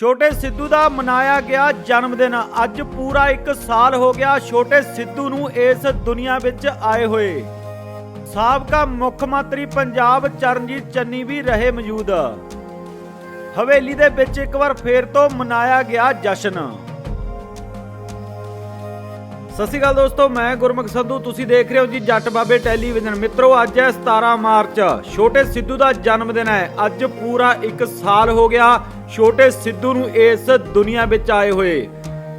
ਛੋਟੇ ਸਿੱਧੂ ਦਾ ਮਨਾਇਆ ਗਿਆ ਜਨਮ ਦਿਨ। ਅੱਜ ਪੂਰਾ 1 ਸਾਲ ਹੋ ਗਿਆ ਛੋਟੇ ਸਿੱਧੂ ਨੂੰ ਇਸ ਦੁਨੀਆ ਵਿੱਚ ਆਏ ਹੋਏ। ਸਾਬਕਾ ਮੁੱਖ ਮੰਤਰੀ ਪੰਜਾਬ ਚਰਨਜੀਤ ਚੰਨੀ ਵੀ ਰਹੇ ਮੌਜੂਦ। ਹਵੇਲੀ ਦੇ ਵਿੱਚ ਇੱਕ ਵਾਰ ਫੇਰ ਤੋਂ ਮਨਾਇਆ ਗਿਆ ਜਸ਼ਨ। ਸਤਿ ਸ਼੍ਰੀ ਅਕਾਲ ਦੋਸਤੋ, ਮੈਂ ਗੁਰਮੁਖ ਸੰਧੂ। ਤੁਸੀਂ ਦੇਖ ਰਹੇ ਹੋ ਜੀ ਜੱਟ ਬਾਬੇ ਟੈਲੀਵਿਜ਼ਨ। ਮਿੱਤਰੋ, ਅੱਜ ਹੈ 17 ਮਾਰਚ। ਛੋਟੇ ਸਿੱਧੂ ਦਾ ਜਨਮ ਦਿਨ ਹੈ। ਅੱਜ ਪੂਰਾ 1 ਸਾਲ ਹੋ ਗਿਆ ਛੋਟੇ ਸਿੱਧੂ ਨੂੰ ਇਸ ਦੁਨੀਆ ਵਿੱਚ ਆਏ ਹੋਏ।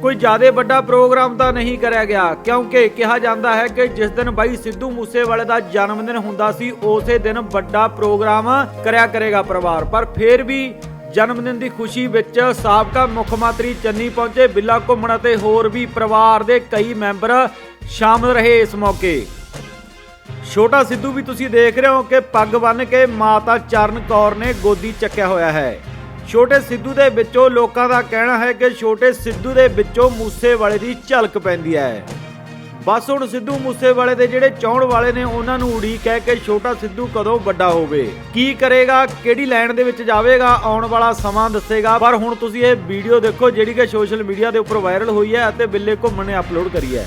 ਕੋਈ ਜ਼ਿਆਦਾ ਵੱਡਾ ਪ੍ਰੋਗਰਾਮ ਤਾਂ ਨਹੀਂ ਕਰਿਆ ਗਿਆ, ਕਿਉਂਕਿ ਕਿਹਾ ਜਾਂਦਾ ਹੈ ਕਿ ਜਿਸ ਦਿਨ ਬਾਈ ਸਿੱਧੂ ਮੂਸੇਵਾਲੇ ਦਾ ਜਨਮ ਦਿਨ ਹੁੰਦਾ ਸੀ, ਉਸੇ ਦਿਨ ਵੱਡਾ ਪ੍ਰੋਗਰਾਮ ਕਰਿਆ ਕਰੇਗਾ ਪਰਿਵਾਰ। ਪਰ ਫਿਰ ਵੀ ਜਨਮ ਦਿਨ ਦੀ ਖੁਸ਼ੀ ਵਿੱਚ ਸਾਬਕਾ ਮੁੱਖ ਮੰਤਰੀ ਚੰਨੀ ਪਹੁੰਚੇ, ਬਿੱਲਾ ਘੁੰਮਣ ਅਤੇ ਹੋਰ ਵੀ ਪਰਿਵਾਰ ਦੇ ਕਈ ਮੈਂਬਰ ਸ਼ਾਮਲ ਰਹੇ ਇਸ ਮੌਕੇ। ਛੋਟਾ ਸਿੱਧੂ ਵੀ ਤੁਸੀਂ ਦੇਖ ਰਹੇ ਹੋ ਕਿ ਪੱਗ ਬੰਨ੍ਹ ਕੇ ਮਾਤਾ ਚਰਨ ਕੌਰ ਨੇ ਗੋਦੀ ਚੱਕਿਆ ਹੋਇਆ ਹੈ। ਛੋਟੇ ਸਿੱਧੂ ਦੇ ਵਿੱਚੋਂ ਲੋਕਾਂ ਦਾ ਕਹਿਣਾ ਹੈ ਕਿ ਛੋਟੇ ਸਿੱਧੂ ਦੇ ਵਿੱਚੋਂ ਮੂਸੇ ਵਾਲੇ ਦੀ ਝਲਕ ਪੈਂਦੀ ਹੈ। ਬਸ ਹੁਣ ਸਿੱਧੂ ਮੂਸੇਵਾਲੇ ਦੇ ਜਿਹੜੇ ਚਾਹਣ ਵਾਲੇ ਨੇ, ਉਹਨਾਂ ਨੂੰ ਉਡੀਕ ਹੈ ਕਿ ਛੋਟਾ ਸਿੱਧੂ ਕਦੋਂ ਵੱਡਾ ਹੋਵੇ। ਕੀ ਕਰੇਗਾ, ਕਿਹੜੀ ਲਾਈਨ ਦੇ ਵਿੱਚ ਜਾਵੇਗਾ, ਆਉਣ ਵਾਲਾ ਸਮਾਂ ਦੱਸੇਗਾ। ਪਰ ਹੁਣ ਤੁਸੀਂ ਇਹ ਵੀਡੀਓ ਦੇਖੋ ਜਿਹੜੀ ਕਿ ਸੋਸ਼ਲ ਮੀਡੀਆ ਦੇ ਉੱਪਰ ਵਾਇਰਲ ਹੋਈ ਹੈ ਅਤੇ ਬਿੱਲੇ ਘੁੰਮਣ ਨੇ ਅਪਲੋਡ ਕਰੀ ਹੈ।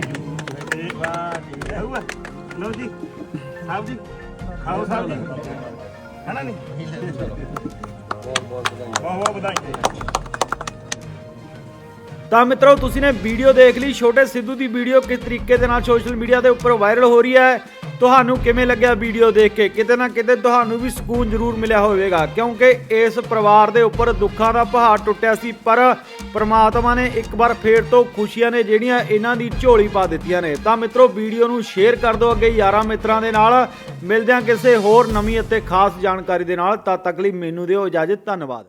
ਬਰਥਡੇ ਲਓ ਜੀ, ਸਾਹਿਬ ਜੀ, ਖਾਓ ਸਾਹਿਬ ਜੀ। ਹਨਾ ਨਹੀਂ? ਬਹੁਤ ਬਹੁਤ ਵਧਾਈ ਤਾਂ ਮਿੱਤਰੋ, ਤੁਸੀਂ ਨੇ ਵੀਡੀਓ ਦੇਖ ਲਈ। ਛੋਟੇ ਸਿੱਧੂ ਦੀ ਵੀਡੀਓ ਕਿਸ ਤਰੀਕੇ ਦੇ ਨਾਲ ਸੋਸ਼ਲ ਮੀਡੀਆ ਦੇ ਉੱਪਰ ਵਾਇਰਲ ਹੋ ਰਹੀ ਹੈ? ਤੁਹਾਨੂੰ ਕਿਵੇਂ ਲੱਗਿਆ ਵੀਡੀਓ ਦੇਖ ਕੇ? ਕਿਤੇ ਨਾ ਕਿਤੇ ਤੁਹਾਨੂੰ ਵੀ ਸਕੂਨ ਜ਼ਰੂਰ ਮਿਲਿਆ ਹੋਵੇਗਾ, ਕਿਉਂਕਿ ਇਸ ਪਰਿਵਾਰ ਦੇ ਉੱਪਰ ਦੁੱਖਾਂ ਦਾ ਪਹਾੜ ਟੁੱਟਿਆ ਸੀ, ਪਰ ਪ੍ਰਮਾਤਮਾ ਨੇ ਇੱਕ ਵਾਰ ਫੇਰ ਤੋਂ ਖੁਸ਼ੀਆਂ ਨੇ ਜਿਹੜੀਆਂ ਇਹਨਾਂ ਦੀ ਝੋਲੀ ਪਾ ਦਿੱਤੀਆਂ ਨੇ। ਤਾਂ ਮਿੱਤਰੋ ਵੀਡੀਓ ਨੂੰ ਸ਼ੇਅਰ ਕਰ ਦਿਓ ਅੱਗੇ ਯਾਰਾਂ ਮਿੱਤਰਾਂ ਦੇ ਨਾਲ। ਮਿਲਦੇ ਹਾਂ ਕਿਸੇ ਹੋਰ ਨਵੀਂ ਅਤੇ ਖਾਸ ਜਾਣਕਾਰੀ ਦੇ ਨਾਲ। ਤਦ ਤੱਕ ਲਈ ਮੈਨੂੰ ਦਿਓ ਇਜਾਜ਼ਤ, ਧੰਨਵਾਦ।